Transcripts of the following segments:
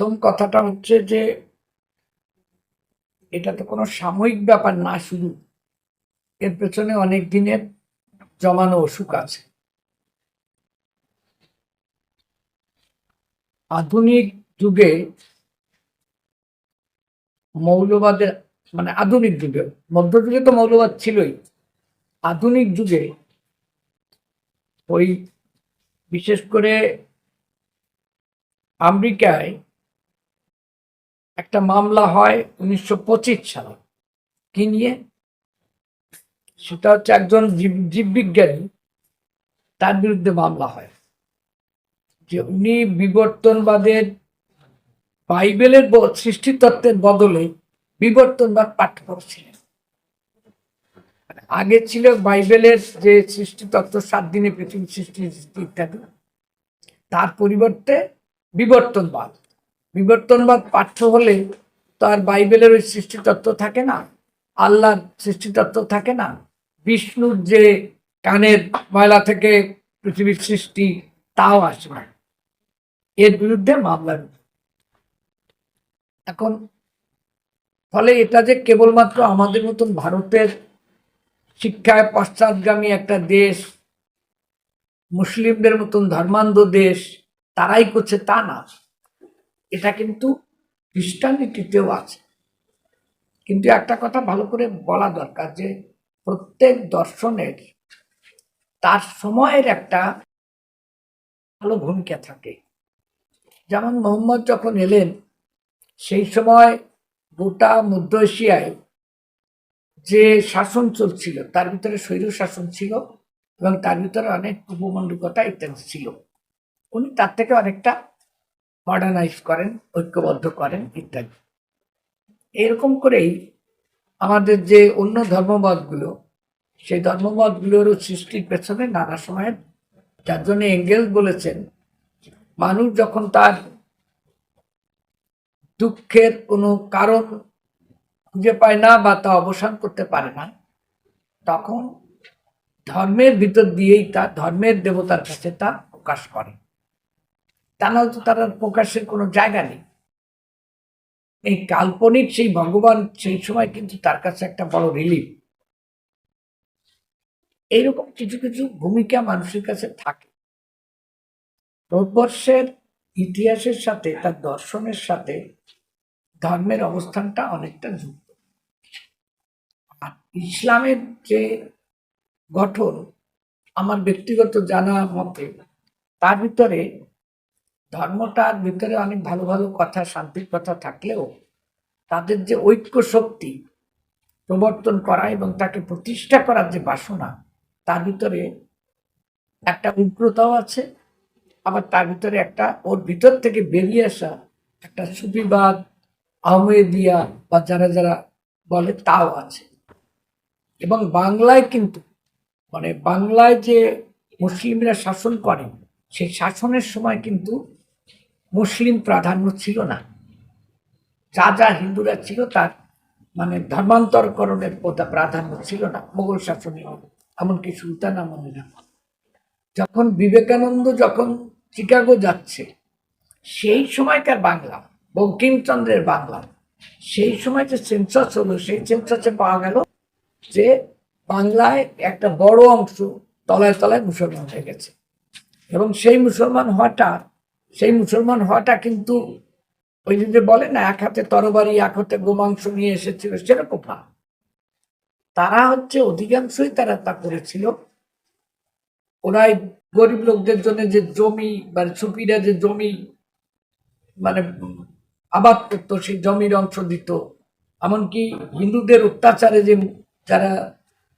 প্রথম কথাটা হচ্ছে যে, এটা তো কোনো সাময়িক ব্যাপার না, শুধু এর পেছনে অনেক দিনের জমানো অসুখ আছে। আধুনিক যুগে মৌলবাদের মানে আধুনিক যুগে, মধ্যযুগে তো মৌলবাদ ছিলই, আধুনিক যুগে ওই বিশেষ করে আমেরিকায় একটা মামলা হয় উনিশশো সালে। কি নিয়ে? সেটা হচ্ছে একজন জীববিজ্ঞানী, তার বিরুদ্ধে মামলা হয়। যে উনি বিবর্তনবাদের বাইবেলের সৃষ্টিতত্ত্বের বদলে বিবর্তনবাদ পাঠ করেছিলেন। আগে ছিল বাইবেলের যে সৃষ্টিতত্ত্ব, সাত দিনে পৃথিবী সৃষ্টি সৃষ্টি, ইত্যাদি। তার পরিবর্তে বিবর্তনবাদ। বিবর্তনবাদ পাঠ্য হলে তো আর বাইবেলের ওই সৃষ্টিতত্ত্ব থাকে না, আল্লাহর সৃষ্টিতত্ত্ব থাকে না। বিষ্ণুর যে কানের ময়লা থেকে পৃথিবীর সৃষ্টি, তাও আসে না। এর বিরুদ্ধে মামলা এখন, ফলে এটা যে কেবলমাত্র আমাদের মতন ভারতের শিক্ষায় পশ্চাৎগামী একটা দেশ, মুসলিমদের মতন ধর্মান্ধ দেশ, তারাই করছে তা না। এটা কিন্তু খ্রিস্টানিটিতেও আছে। কিন্তু একটা কথা ভালো করে বলা দরকার যে, প্রত্যেক দর্শনের তার সময়ের একটা ভালো ভূমিকা থাকে। যেমন মোহাম্মদ যখন এলেন, সেই সময় গোটা মধ্য এশিয়ায় যে শাসন চলছিল, তার ভিতরে শৈল শাসন ছিল এবং তার ভিতরে অনেক উপমণ্ডকতা ইত্যাদি ছিল। উনি তার থেকে অনেকটা মডার্নাইজ করেন, ঐক্যবদ্ধ করেন ইত্যাদি। এরকম করেই আমাদের যে অন্য ধর্মমতগুলো, সেই ধর্মমতগুলোরও সৃষ্টির পেছনে নানা সময়ের যার জন্য এঙ্গেল বলেছেন, মানুষ যখন তার দুঃখের কোনো কারণ খুঁজে পায় না বা তা অবসান করতে পারে না, তখন ধর্মের ভিতর দিয়েই তা, ধর্মের দেবতার কাছে তা প্রকাশ করে। তা নাহলে তো তার আর প্রকাশের কোনো জায়গা নেই। এই কাল্পনিক সেই ভগবান সেই সময় কিন্তু তার কাছে একটা বড় রিলিফ এইরকম কিছু কিছু ভূমিকা মানুষের কাছে থাকে। ভারতবর্ষের ইতিহাসের সাথে, তার দর্শনের সাথে ধর্মের অবস্থানটা অনেকটা যুক্ত। আর ইসলামের যে গঠন আমার ব্যক্তিগত জানা মতে, তার ভিতরে ধর্মটার ভিতরে অনেক ভালো ভালো কথা, শান্তির কথা থাকলেও তাদের যে ঐক্য শক্তি প্রবর্তন করা এবং তাকে প্রতিষ্ঠা করার যে বাসনা, তার ভিতরে একটা উগ্রতাও আছে, আবার তার ভিতরে একটা ওর ভিতর থেকে বেরিয়ে আসা একটা সুফিবাদ আহমেদিয়া বা যারা যারা বলে তাও আছে। এবং বাংলায় কিন্তু মানে বাংলায় যে মুসলিমরা শাসন করেন, সেই শাসনের সময় কিন্তু মুসলিম প্রাধান্য ছিল না। যা যা হিন্দুরা ছিল তার মানে ধর্মান্তরকরণের প্রতি প্রাধান্য ছিল না, মোগল শাসনে এমনকি সুলতান আমলে। যখন বিবেকানন্দ যখন চিকাগো যাচ্ছে, সেই সময়কার বাংলা, বঙ্কিমচন্দ্রের বাংলা, সেই সময় যে সেন্সাস হলো, সেই সেন্সাসে পাওয়া গেল যে বাংলায় একটা বড় অংশ তলায় তলায় মুসলমান হয়ে গেছে। এবং সেই মুসলমান হওয়াটা সেই মুসলমান হওয়াটা কিন্তু ওই যে বলে না, এক হাতে তরবারি, এক হাতে গোমাংস নিয়ে এসেছিল, সেরকম না। তারা হচ্ছে অধিকাংশই তারা তা করেছিল। ওরাই গরিব লোকদের জন্য যে জমি মানে সুপিরা যে জমি মানে আবাদ করতো, সেই জমির অংশ দিত। এমনকি হিন্দুদের অত্যাচারে যে যারা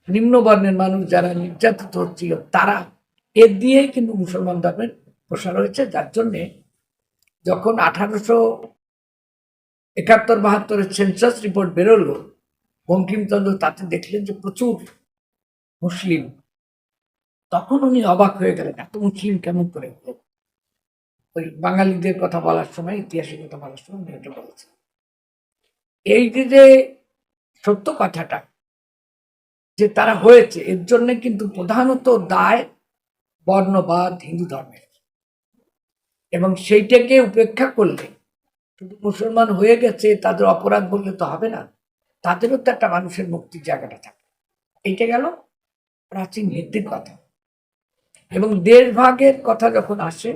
নিম্নবর্ণের মানুষ, যারা নির্যাতিত হচ্ছিল, তারা এর দিয়েই কিন্তু মুসলমান ধর্মের প্রসার হয়েছে যার জন্যে যখন আঠারোশো একাত্তর বাহাত্তরের সেন্সাস রিপোর্ট বেরোলো, বঙ্কিমচন্দ্র তাতে দেখলেন যে প্রচুর মুসলিম। তখন উনি অবাক হয়ে গেলেন, এত মুসলিম কেমন করে? ওই বাঙালিদের কথা বলার সময়, ইতিহাসের কথা বলার সময় উনি এটা বলেছেন। এই যে সত্য কথাটা, যে তারা হয়েছে, এর জন্য কিন্তু প্রধানত দায় বর্ণবাদ হিন্দু ধর্মের। এবং সেইটাকে উপেক্ষা করলে শুধু মুসলমান হয়ে গেছে, তাদের অপরাধ বললে তো হবে না। তাদেরও তো একটা মানুষের মুক্তির জায়গাটা থাকে। এইটা গেল প্রাচীন ভিত্তির কথা। এবং দেশভাগের কথা যখন আসে,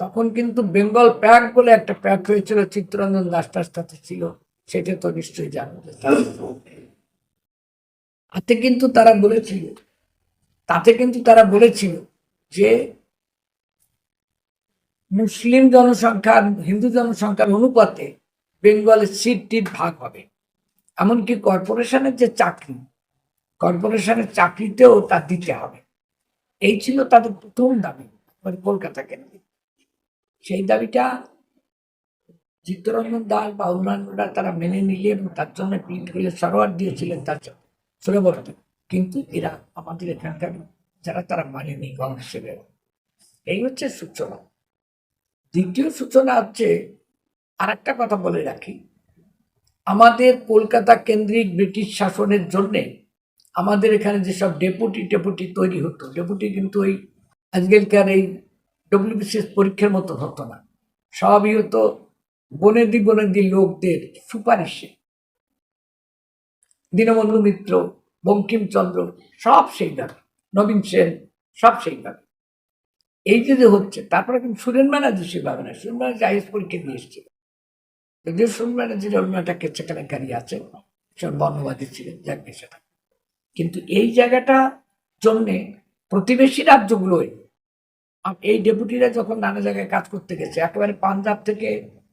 তখন কিন্তু বেঙ্গল প্যাক বলে একটা প্যাক হয়েছিল, চিত্তরঞ্জন দাস তাতে ছিল, সেটা তো নিশ্চয়ই জানো। তাতে কিন্তু তারা বলেছিল, তাতে কিন্তু তারা বলেছিল যে মুসলিম জনসংখ্যার, হিন্দু জনসংখ্যার অনুপাতে বেঙ্গলের সিট টিট ভাগ হবে। এমনকি কর্পোরেশনের যে চাকরি কর্পোরেশনের চাকরিতেও তা দিতে হবে। এই ছিল তাদের প্রথম দাবি মানে কলকাতা কেন্দ্রিক সেই দাবিটা চিত্তরঞ্জন দাস বা অন্যান্যরা তারা মেনে নিলে এবং তার জন্য হয়ে সরোয়ার দিয়েছিলেন তার জন্য সুরবর্তী কিন্তু এরা আমাদের এখানকার যারা তারা মানেনি কংগ্রেসের এই হচ্ছে সূচনা। দ্বিতীয় সূচনা হচ্ছে আর একটা কথা বলে রাখি। আমাদের কলকাতা কেন্দ্রিক ব্রিটিশ শাসনের জন্যে আমাদের এখানে যেসব ডেপুটি ডেপুটি তৈরি হতো, ডেপুটি কিন্তু ওই আজকালকার এই ডব্লিউবিসিএস পরীক্ষার মতো হতো না। সবই হতো বনেদি বনেদি লোকদের সুপারিশে। দীনবন্ধু মিত্র, বঙ্কিমচন্দ্র, সব সেইভাবে, নবীন সেন, সব সেইভাবে। এই যে যে হচ্ছে, তারপরে কিন্তু সুরেন ব্যানার্জি সেভাবে না সুরেন ব্যানার্জি আইএস পরীক্ষা দিয়ে এসেছিল। যদিও সুরেন ব্যানার্জির অন্য একটা গাড়ি আছে সব বর্ণবাদী ছিলেন, যাক সেটা কিন্তু এই জায়গাটা জন্যে প্রতিবেশী রাজ্যগুলোই এই ডেপুটিরা যখন নানা জায়গায় কাজ করতে গেছে, একেবারে পাঞ্জাব থেকে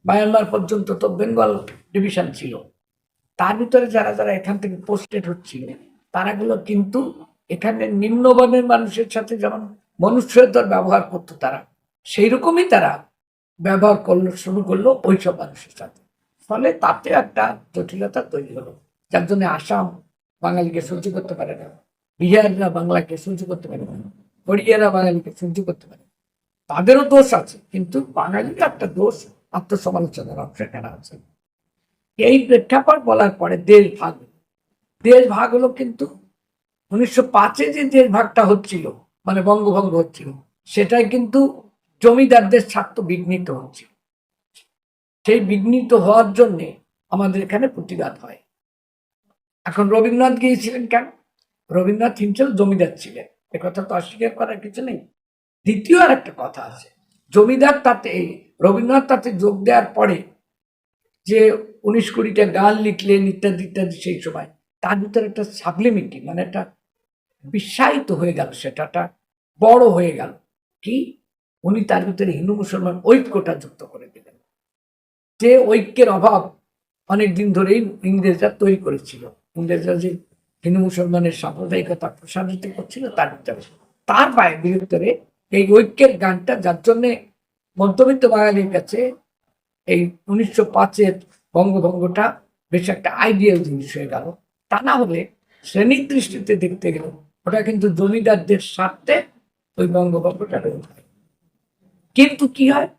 মায়ানমার পর্যন্ত তো বেঙ্গল ডিভিশন ছিল, তার ভিতরে যারা যারা এখান থেকে পোস্টেড হচ্ছিল, তারাগুলো কিন্তু এখানে নিম্নবর্ণের মানুষের সাথে যেমন মনুষ্যত্বর ব্যবহার করতো তারা। সেই রকমই তারা ব্যবহার করল, শুরু করল ওইসব মানুষের সাথে। ফলে তাতে একটা জটিলতা তৈরি হলো। যার জন্য আসাম বাঙালিকে সহ্য করতে পারে না। বিহাররা বাংলাকে সহ্য করতে পারে না। ওড়িয়ারা বাঙালিকে সহ্য করতে পারে তাদেরও দোষ আছে, কিন্তু বাঙালির একটা দোষ আত্মসমালোচনার এখানে আছে। এই প্রেক্ষাপট বলার পরে দেশ ভাগ দেশ ভাগ হলো কিন্তু উনিশশো পাঁচে যে দেশ ভাগটা হচ্ছিল মানে বঙ্গভঙ্গ হচ্ছিল, সেটাই কিন্তু জমিদারদের স্বার্থ বিঘ্নিত হচ্ছিল। সেই বিঘ্নিত হওয়ার জন্যে আমাদের এখানে প্রতিবাদ হয়। এখন রবীন্দ্রনাথ গিয়েছিলেন কেন? রবীন্দ্রনাথ হিমসেল জমিদার ছিলেন। কথা তো অস্বীকার করার কিছু নেই। দ্বিতীয় আর একটা কথা আছে। জমিদার তাতে, রবীন্দ্রনাথ তাতে যোগ দেওয়ার পরে যে উনিশ কুড়িটা গান লিখলেন ইত্যাদি ইত্যাদি সেই সময়, তার ভিতরে একটা সাবলিমিটি মানে একটা বিশ্বায়িত হয়ে গেল সেটাটা, বড় হয়ে গেল। কি? উনি তার ভিতরে হিন্দু মুসলমান ঐক্যটা যুক্ত করে দিলেন। যে ঐক্যের অভাব অনেক দিন ধরেই ইংরেজরা তৈরি করেছিল। ইংরেজরা যে হিন্দু মুসলমানের সাম্প্রদায়িকতা প্রসারিত করছিল, তার ভিতরে। তার বাইরে ভিতরে এই ঐক্যের গানটা, যার জন্যে মধ্যবিত্ত বাঙালির কাছে এই উনিশশো পাঁচের বঙ্গভঙ্গটা বেশ একটা আইডিয়াল জিনিস হয়ে গেল। তা না হলে শ্রেণির দৃষ্টিতে দেখতে গেলে ওটা কিন্তু জমিদারদের স্বার্থে ওই বঙ্গভঙ্গটা কিন্তু কি হয়?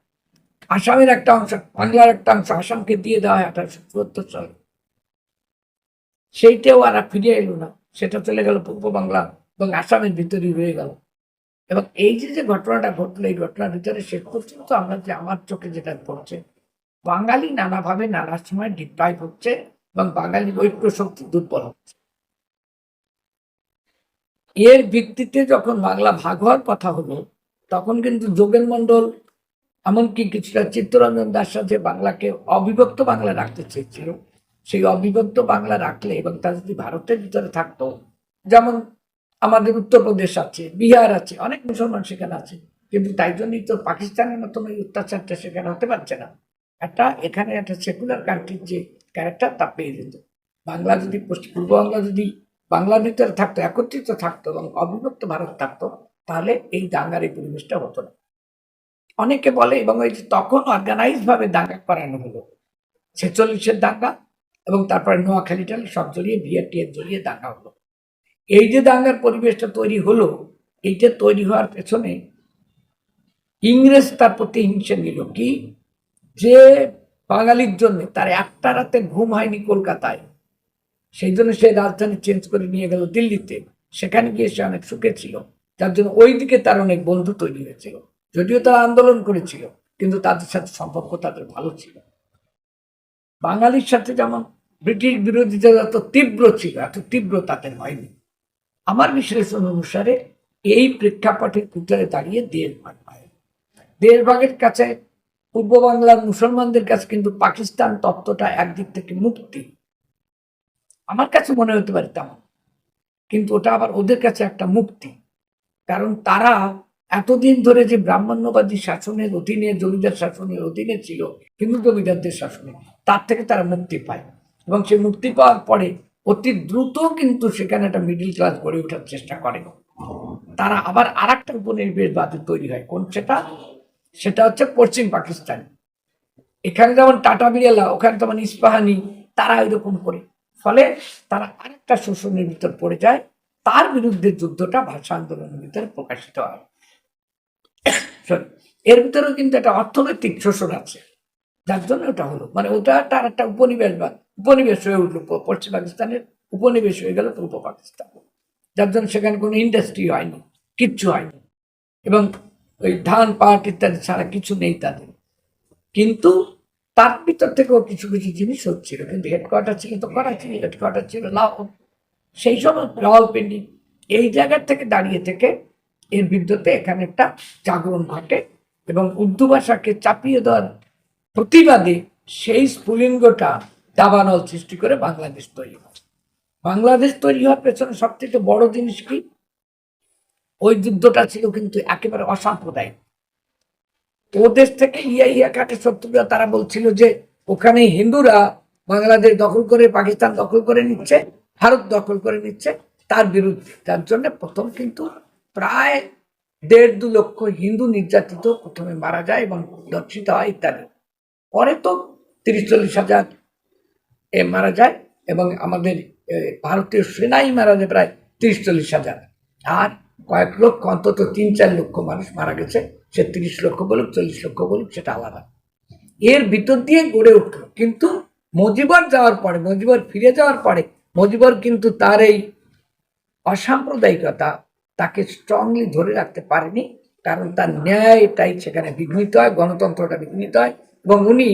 আসামের একটা অংশ বাংলার একটা অংশ আসামকে দিয়ে দেওয়া হয় আঠারোশো চুয়াত্তর সালে। সেইটাও আর ফিরে এলো না। সেটা চলে গেল পূর্ব বাংলা এবং আসামের ভিতরেই রয়ে গেল। এবং এই যে যে ঘটনাটা ঘটলো, এই ঘটনার ভিতরে শেষ পর্যন্ত আমরা যে, আমার চোখে যেটা পড়ছে, বাঙালি নানাভাবে নানা সময় ডিপ্রাইভ হচ্ছে এবং বাঙালির ঐক্য শক্তি দুর্বল হচ্ছে। এর ভিত্তিতে যখন বাংলা ভাগ হওয়ার কথা হলো, তখন কিন্তু যোগেন মন্ডল এমনকি কিছুটা চিত্তরঞ্জন দাস সাথে বাংলাকে অবিভক্ত বাংলা রাখতে চেয়েছিল। সেই অবিভক্ত বাংলা রাখলে এবং তা যদি ভারতের ভিতরে থাকতো, যেমন আমাদের উত্তরপ্রদেশ আছে, বিহার আছে, অনেক মুসলমান সেখানে আছে, কিন্তু তাই জন্যই তো পাকিস্তানের মতন ওই অত্যাচারটা সেখানে হতে পারছে না। একটা এখানে একটা সেকুলার কান্ট্রির যে ক্যারেক্টার তা পেয়ে যেত। বাংলা যদি পশ্চিম পূর্ব বাংলা যদি বাংলার ভিতরে থাকতো, একত্রিত থাকতো এবং অবিভক্ত ভারত থাকতো, তাহলে এই দাঙ্গার এই পরিবেশটা হতো না। অনেকে বলে এবং ওই যে তখন অর্গানাইজ ভাবে দাঙ্গা করানো হলো, ছেচল্লিশের দাঙ্গা এবং তারপরে নোয়াখালী সব জড়িয়ে বিয়ের টিয়ের জড়িয়ে দাঙ্গা হলো। এই যে দাঙ্গার পরিবেশটা তৈরি হলো, এইটা তৈরি হওয়ার পেছনে ইংরেজ তার প্রতি হিংসে নিল কি? যে বাঙালির জন্য তার একটা রাতে ঘুম হয়নি কলকাতায় সেই জন্য সে রাজধানী চেঞ্জ করে নিয়ে গেল দিল্লিতে। সেখানে গিয়ে সে অনেক সুখে ছিল। যার জন্য ওই দিকে তার অনেক বন্ধু তৈরি হয়েছিল। যদিও তারা আন্দোলন করেছিল, কিন্তু তাদের সাথে সম্পর্ক তাদের ভালো ছিল। বাঙালির সাথে যেমন ব্রিটিশ বিরোধিতা এত তীব্র ছিল, এত তীব্র তাদের হয়নি। আমার বিশ্লেষণ অনুসারে এই প্রেক্ষাপটের ভিতরে দাঁড়িয়ে দেশভাগ হয়। দেশভাগের কাছে পূর্ব বাংলার মুসলমানদের কাছে কিন্তু পাকিস্তান তত্ত্বটা একদিক থেকে মুক্তি। আমার কাছে মনে হতে পারে তেমন। কিন্তু ওটা আবার ওদের কাছে একটা মুক্তি। কারণ তারা এতদিন ধরে যে ব্রাহ্মণ্যবাদী শাসনের অধীনে, জমিদার শাসনের অধীনে ছিল, হিন্দু জমিদারদের শাসনে, তার থেকে তারা মুক্তি পায়। এবং সে মুক্তি পাওয়ার পরে অতি দ্রুত কিন্তু সেখানে একটা মিডিল ক্লাস গড়ে ওঠার চেষ্টা করে। তারা আবার আর একটা উপনিবেশবাদী তৈরি হয়। কোন সেটা? সেটা হচ্ছে পশ্চিম পাকিস্তান। এখানে যেমন টাটা বিড়ালা, ওখানে যেমন ইস্পাহানি, তারা এরকম করে। ফলে তারা আরেকটা শোষণের ভিতর পড়ে যায়। তার বিরুদ্ধে যুদ্ধটা ভাষা আন্দোলনের ভিতরে প্রকাশিত হয়। এর ভিতরেও কিন্তু একটা অর্থনৈতিক শোষণ আছে। যার জন্য ওটা হলো। মানে ওটা তার একটা উপনিবেশ বা উপনিবেশ হয়ে উঠল। পশ্চিম পাকিস্তানের উপনিবেশ হয়ে গেল, পূর্ব পাকিস্তান। যার জন্য সেখানে কোনো ইন্ডাস্ট্রি হয়নি, কিচ্ছু হয়নি। এবং ওই ধান, পাট ইত্যাদি ছাড়া কিছু নেই তাদের। কিন্তু তার ভিতর থেকেও কিছু কিছু জিনিস হচ্ছিল, কিন্তু হেডকোয়ার্টার ছিল তো করাচি হেডকোয়ার্টার ছিল লাহোর সেই সময় রাওয়ালপিন্ডি এই জায়গার থেকে দাঁড়িয়ে থেকে এর বিরুদ্ধে এখানে একটা জাগরণ ঘটে এবং উর্দু ভাষাকে চাপিয়ে দেওয়ার প্রতিবাদে সেই স্ফুলিঙ্গটা দাবানল সৃষ্টি করে বাংলাদেশ তৈরি হয়। বাংলাদেশ তৈরি হওয়ার পেছনে সব থেকে বড় জিনিস কি? ওই যুদ্ধটা ছিল কিন্তু একেবারে অসাম্প্রদায়িক। ও দেশ থেকে ইয়া ইয়া কাটে শত্রুরা, তারা বলছিল যে ওখানে হিন্দুরা বাংলাদেশ দখল করে, পাকিস্তান দখল করে নিচ্ছে, ভারত দখল করে নিচ্ছে তার বিরুদ্ধে। তার জন্য প্রথম কিন্তু প্রায় দেড় দু লক্ষ হিন্দু নির্যাতিত প্রথমে মারা যায় এবং দর্শিত হয় ইত্যাদি। পরে তো তিরিশ চল্লিশ হাজার এ মারা যায় এবং আমাদের ভারতীয় সেনাই মারা যায় প্রায় তিরিশ চল্লিশ হাজার। আর কয়েক লক্ষ, অন্তত তিন চার লক্ষ মানুষ মারা গেছে। সে তিরিশ লক্ষ বলুক, চল্লিশ লক্ষ বলুক, সেটা আলাদা। এর ভিতর দিয়ে গড়ে উঠল। কিন্তু মজিবর যাওয়ার পরে, মজিবর ফিরে যাওয়ার পরে, মজিবর কিন্তু তার এই অসাম্প্রদায়িকতা তাকে স্ট্রংলি ধরে রাখতে পারেনি। কারণ তার ন্যায়টাই সেখানে বিঘ্নিত হয়, গণতন্ত্রটা বিঘ্নিত হয়। এবং উনি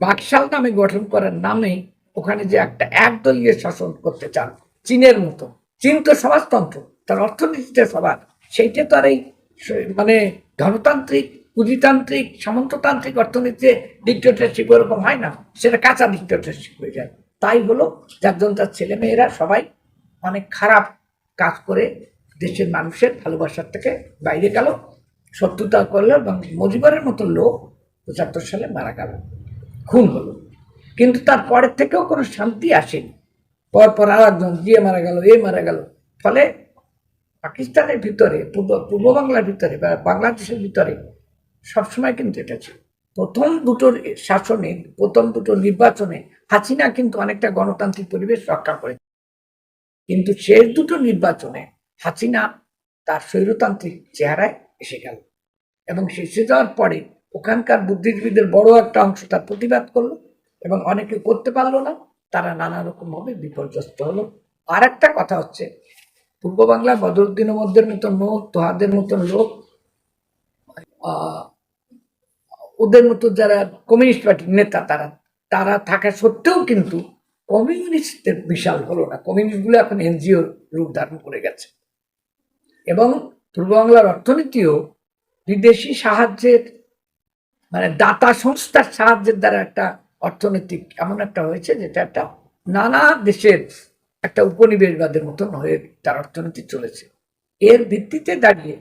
বাকশাল নামে গঠন করার নামে ওখানে যে একটা একদলীয় শাসন করতে চান, চীনের মতো। চীন তো সমাজতন্ত্র, তার অর্থনীতিতে সবার। সেইটা তো আর এই মানে ধনতান্ত্রিক পুঁজিতান্ত্রিক সামন্ততান্ত্রিক অর্থনীতিতে ডিক্টেটরশিপ ওরকম হয় না। সেটা কাঁচা ডিক্টেটরশিপ হয়ে যায়। তাই হলো যার জন্য তার ছেলেমেয়েরা সবাই অনেক খারাপ কাজ করে দেশের মানুষের ভালোবাসার থেকে বাইরে গেল। শত্রুতা করল এবং মজিবরের মতো লোক পঁচাত্তর সালে মারা গেল। খুন হলো। কিন্তু তার পরের থেকেও কোনো শান্তি আসেনি। পর পর আর একজন দিয়ে মারা গেল, এ মারা গেল। ফলে পাকিস্তানের ভিতরে, পূর্ব পূর্ব বাংলার ভিতরে বা বাংলাদেশের ভিতরে সবসময় কিন্তু এটা ছিল। প্রথম দুটোর শাসনে, প্রথম দুটো নির্বাচনে হাসিনা কিন্তু অনেকটা গণতান্ত্রিক পরিবেশ রক্ষা করে। কিন্তু শেষ দুটো নির্বাচনে হাসিনা তার স্বৈরতান্ত্রিক চেহারায় এসে গেল এবং এসে যাওয়ার পরে ওখানকার বুদ্ধিজীবীদের বড় একটা অংশ তার প্রতিবাদ করল এবং অনেকে করতে পারল না, তারা নানা রকম ভাবে বিপর্যস্ত হলো। আর একটা কথা হচ্ছে পূর্ব বাংলার বদরুদ্দিনের মধ্যে মতন লোক, তোহাদের মতন লোক ওদের মতো যারা কমিউনিস্ট পার্টির নেতা, তারা তারা থাকা সত্ত্বেও কিন্তু কমিউনিস্টদের বিশাল হলো না। কমিউনিস্টগুলো এখন এনজিও রূপ ধারণ করে গেছে। এবং পূর্ব বাংলার অর্থনীতিও বিদেশি সাহায্যের মানে দাতা সংস্থার সাহায্যের দ্বারা একটা অর্থনৈতিক, এমন একটা হয়েছে যেটা একটা নানা দেশের একটা উপনিবেশবাদের মতন হয়ে তার অর্থনীতি চলেছে। এর ভিত্তিতে দাঁড়িয়ে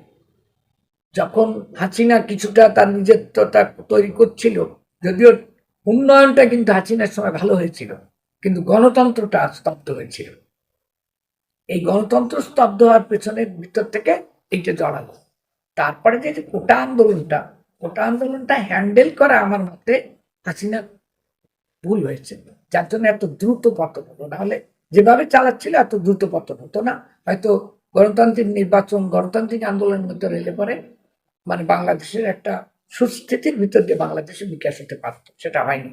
যখন হাসিনা কিছুটা তার নিজেত্বটা তৈরি করছিল, যদিও উন্নয়নটা কিন্তু হাসিনার সময় ভালো হয়েছিল, কিন্তু গণতন্ত্রটা স্তব্ধ হয়েছিল এই গণতন্ত্র স্তব্ধ হওয়ার পেছনের ভিতর থেকে এইটা জড়ালো। তারপরে যে যে কোটা আন্দোলনটা কোটা আন্দোলনটা হ্যান্ডেল করা আমার মতে হাসিনা ভুল হয়েছে। যার জন্য এত দ্রুত পতন হলো নাহলে যেভাবে চালাচ্ছিল এত দ্রুত পতন হতো না। হয়তো গণতান্ত্রিক নির্বাচন, গণতান্ত্রিক আন্দোলনের মধ্যে রেলে পরে মানে বাংলাদেশের একটা সুস্থিতির ভিতর দিয়ে বাংলাদেশের বিকাশ হতে পারত, সেটা হয়নি।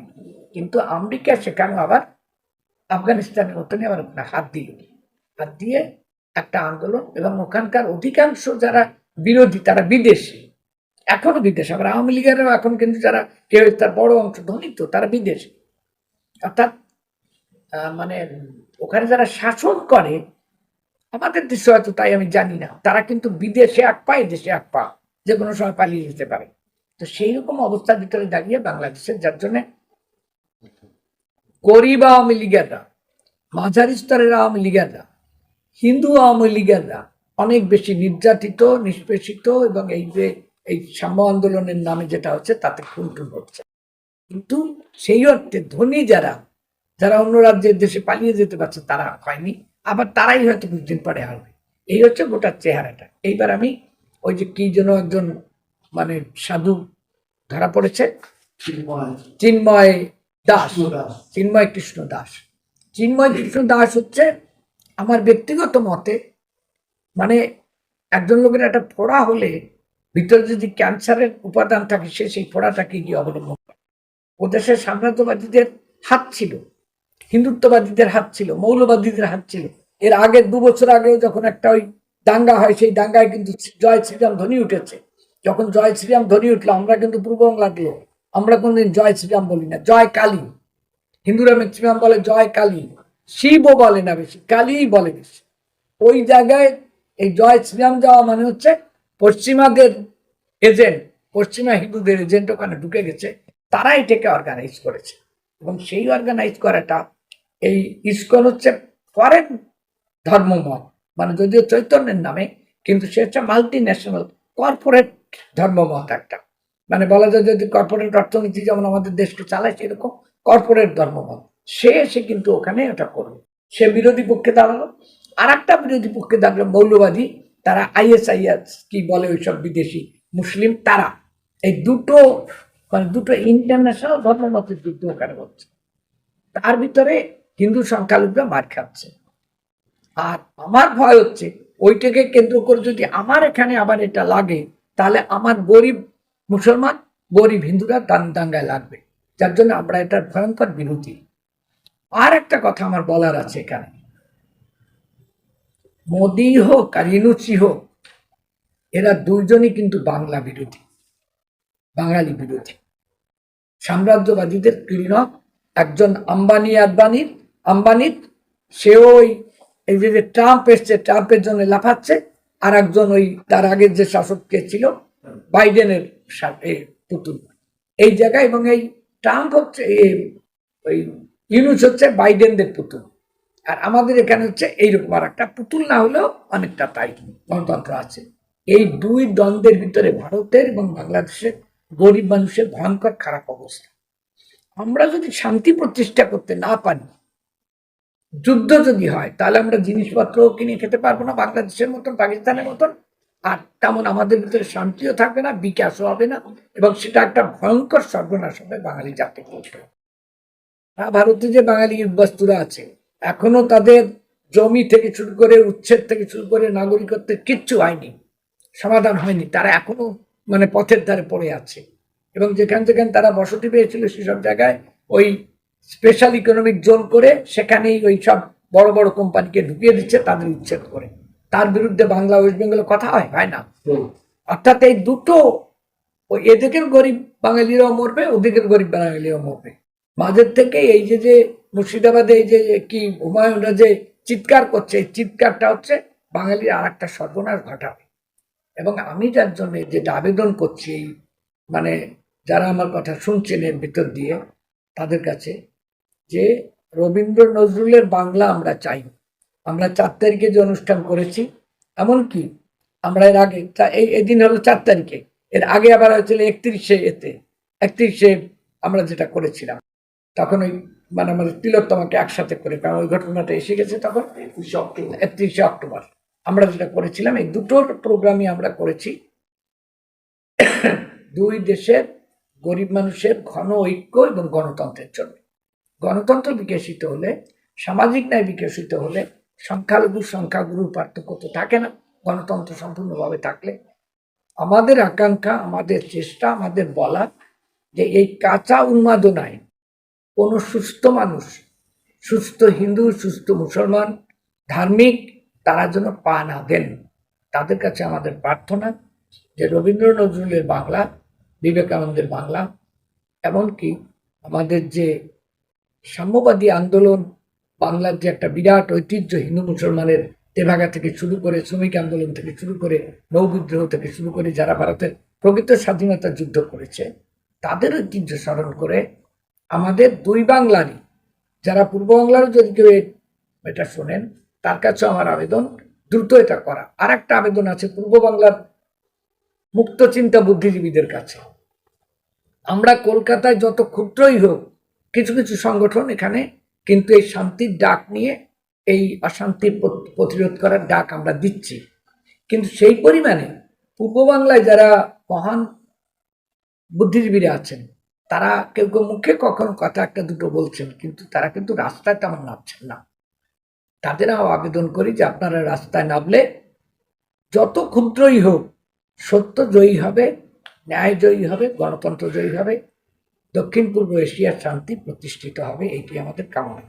কিন্তু আমেরিকা সেখানে আবার আফগানিস্তানের মতনই আবার হাত দিল। হাত দিয়ে একটা আন্দোলন এবং ওখানকার অধিকাংশ যারা বিরোধী, তারা বিদেশি। এখনও বিদেশি, আবার আওয়ামী লীগেরও এখন কিন্তু যারা কেউ তার বড় অংশ ধনী তো, তারা বিদেশি। অর্থাৎ মানে ওখানে যারা শাসন করে, আমাদের দেশে হয়তো তাই আমি জানি না। তারা কিন্তু বিদেশে এক পা দেশে এক পা, যে কোনো সময় পালিয়ে যেতে পারে। তো সেই রকম অবস্থার ভিতরে দাঁড়িয়ে বাংলাদেশের যার জন্য গরিব আওয়ামী লীগেররা মাঝারি স্তরের আওয়ামী লীগেররা হিন্দু আওয়ামী লীগেররা অনেক বেশি নির্যাতিত, নিষ্পেষিত এবং এই যে, এই সাম্য আন্দোলনের নামে যেটা হচ্ছে, তাতে খুনটুন হচ্ছে। কিন্তু সেই অর্থে ধনী যারা যারা অন্য রাজ্যের দেশে পালিয়ে যেতে পারছে তারা হয়নি। আবার তারাই হয়তো কিছুদিন পরে আসবে এই হচ্ছে গোটার চেহারাটা। এইবার আমি ওই যে কি যেন একজন মানে সাধু ধরা পড়েছে চিন্ময়। দাস। চিন্ময় কৃষ্ণ দাস। চিন্ময় কৃষ্ণ দাস হচ্ছে আমার ব্যক্তিগত মতে মানে একজন লোকের একটা ফোড়া হলে ভিতরে যদি ক্যান্সারের উপাদান থাকে সে সেই ফোড়াটাকে গিয়ে অবলম্বন করে। ও দেশের সাম্রাজ্যবাদীদের হাত ছিল। হিন্দুত্ববাদীদের হাত ছিল, মৌলবাদীদের হাত ছিল। এর আগে দু বছর আগেও যখন একটা ওই দাঙ্গা হয়, সেই দাঙ্গায় কিন্তু জয় শ্রীরাম ধ্বনি উঠেছে। যখন জয় শ্রীরাম ধ্বনি উঠল, আমরা কিন্তু পূর্ববাংলার লোক। আমরা কোনদিন জয় শ্রীরাম বলি না, জয় কালী। হিন্দুরা ম্যাক্সিমাম বলে জয় কালী। শিবও বলে না বেশি, কালীই বলে বেশি। ওই জায়গায় এই জয় শ্রীরাম যাওয়া মানে হচ্ছে পশ্চিমাদের এজেন্ট পশ্চিমা হিন্দুদের এজেন্ট ওখানে ঢুকে গেছে। তারা এটাকে অর্গানাইজ করেছে। এবং সেই অর্গানাইজ করাটা এই ইস্কন হচ্ছে ফরেন ধর্মমত মানে যদিও চৈতন্যের নামে, কিন্তু সে হচ্ছে মাল্টি ন্যাশনাল কর্পোরেট ধর্মমত একটা। মানে বলা যায় যদি কর্পোরেট অর্থনীতি যেমন আমাদের দেশকে চালায়, সেরকম কর্পোরেট ধর্মমত। সে এসে কিন্তু ওখানে ওটা করবে। সে বিরোধী পক্ষে দাঁড়াল। আর একটা বিরোধী পক্ষে দাঁড়াল, মৌলবাদী। তারা আইএসআইএস কি বলে ওইসব বিদেশি মুসলিম? তারা। এই দুটো মানে দুটো ইন্টারন্যাশনাল ধর্মমতের যুদ্ধ ওখানে হচ্ছে। তার ভিতরে হিন্দু সংখ্যালঘুরা মার খাচ্ছে। আর আমার ভয় হচ্ছে, ওইটাকে কেন্দ্র করে যদি আমার এখানে আবার এটা লাগে, তাহলে আমার গরিব মুসলমান, গরিব হিন্দুরা দান দাঙ্গায় লাগবে। যার জন্য আমরা এটার ভয়ঙ্কর বিরোধী। আর একটা কথা আমার বলার আছে এখানে। মোদি হোক আর ইনুচি হোক, এরা দুজনই কিন্তু বাংলা বিরোধী, বাঙালি বিরোধী। সাম্রাজ্যবাদীদের ক্লিনক একজন আম্বানি আদবানির আম্বানির, সেও ওই এই যে ট্রাম্প এসছে ট্রাম্পের জন্য লাফাচ্ছে আর একজন ওই তার আগের যে শাসক কে ছিল, বাইডেনের পুতুল। এই জায়গায় এবং এই ট্রাম্প হচ্ছে ওই ইউনুস হচ্ছে বাইডেনদের পুতুল। আর আমাদের এখানে হচ্ছে এইরকম আর একটা পুতুল না হলেও অনেকটা তাই গণতন্ত্র আছে। এই দুই দ্বন্দ্বের ভিতরে ভারতের এবং বাংলাদেশের গরিব মানুষের ভয়ঙ্কর খারাপ অবস্থা। আমরা যদি শান্তি প্রতিষ্ঠা করতে না পারি যুদ্ধ যদি হয়, তাহলে আমরা জিনিসপত্র কিনে খেতে পারব না, বাংলাদেশের মতন, পাকিস্তানের মতন। আর তেমন আমাদের ভিতরে শান্তিও থাকবে না, বিকাশও হবে না, এবং সেটা একটা ভয়ঙ্কর সর্বনাশ হবে বাঙালি জাতি ভারতে যে বাঙালি বস্তুরা আছে, এখনও তাদের জমি থেকে শুরু করে, উচ্ছেদ থেকে শুরু করে নাগরিকত্বের কিচ্ছু হয়নি, সমাধান হয়নি, তারা এখনও মানে পথের ধারে পড়ে আছে। এবং যেখান যেখানে তারা বসতি পেয়েছিল সেসব জায়গায় ওই স্পেশাল ইকোনমিক জোন করে সেখানেই ওই সব বড় বড় কোম্পানিকে ঢুকিয়ে দিচ্ছে তাদের উচ্ছেদ করে। তার বিরুদ্ধে বাংলা ওয়েস্ট বেঙ্গলে কথা হয় হয় না? অর্থাৎ এই দুটো ওই এদিকের গরিব বাঙালিরাও মরবে ওদিকের গরিব বাঙালিরাও মরবে। মাঝের থেকে এই যে যে মুর্শিদাবাদে এই যে কি হুমায়ুনরা যে চিৎকার করছে এই চিৎকারটা হচ্ছে বাঙালির আর একটা সর্বনাশ ঘটাবে। এবং আমি যার জন্য যেটা আবেদন করছি এই মানে যারা আমার কথা শুনছেন এর ভিতর দিয়ে তাদের কাছে যে রবীন্দ্র নজরুলের বাংলা আমরা চাই। আমরা চার তারিখে যে অনুষ্ঠান করেছি এমনকি আমরা এর আগে এই এদিন হলো চার তারিখে এর আগে আবার হয়েছিল একত্রিশে এতে একত্রিশে আমরা যেটা করেছিলাম তখন ওই মানে আমাদের তিলোত্তমাকে একসাথে করে কারণ ওই ঘটনাটা এসে গেছে তখন একত্রিশে অক্টোবর। আমরা যেটা করেছিলাম এই দুটোর প্রোগ্রামই আমরা করেছি। দুই দেশের গরিব মানুষের ঘন ঐক্য এবং গণতন্ত্রের জন্য। গণতন্ত্র বিকশিত হলে, সামাজিক ন্যায় বিকশিত হলে সংখ্যালঘু সংখ্যাগুরুর পার্থক্য তো থাকে না, গণতন্ত্র সম্পূর্ণভাবে থাকলে। আমাদের আকাঙ্ক্ষা, আমাদের চেষ্টা, আমাদের বলা যে এই কাঁচা উন্মাদনায় কোনো সুস্থ মানুষ, সুস্থ হিন্দু, সুস্থ মুসলমান, ধার্মিক, তারা যেন পা না দেন, তাদের কাছে আমাদের প্রার্থনা যে রবীন্দ্র নজরুলের বাংলা, বিবেকানন্দের বাংলা, এমনকি আমাদের যে সাম্যবাদী আন্দোলন বাংলার যে একটা বিরাট ঐতিহ্য হিন্দু মুসলমানের তেভাগা থেকে শুরু করে শ্রমিক আন্দোলন থেকে শুরু করে নৌবিদ্রোহ থেকে শুরু করে যারা ভারতের প্রকৃত স্বাধীনতা যুদ্ধ করেছে, তাদের ঐতিহ্য স্মরণ করে আমাদের দুই বাংলারই যারা পূর্ব বাংলারও যদি কেউ এটা শোনেন, তার কাছে আমার আবেদন, দ্রুত এটা করা। আর একটা আবেদন আছে পূর্ব বাংলার মুক্ত চিন্তা বুদ্ধিজীবীদের কাছে। আমরা কলকাতায় যত ক্ষুদ্রই হোক কিছু কিছু সংগঠন এখানে কিন্তু এই শান্তির ডাক নিয়ে, এই অশান্তি প্রতিরোধ করার ডাক আমরা দিচ্ছি। কিন্তু সেই পরিমাণে পূর্ব বাংলায় যারা মহান বুদ্ধিজীবীরা আছেন, তারা কেউ কেউ মুখে কখনো কথা একটা দুটো বলছেন, কিন্তু তারা কিন্তু রাস্তায় তেমন নামছেন না। তাদেরও আবেদন করি যে আপনারা রাস্তায় নামলে যত ক্ষুদ্রই হোক, সত্য জয়ী হবে, ন্যায় জয়ী হবে, গণতন্ত্র জয়ী হবে দক্ষিণ পূর্ব এশিয়ার শান্তি প্রতিষ্ঠিত হবে এটি আমাদের কামনা।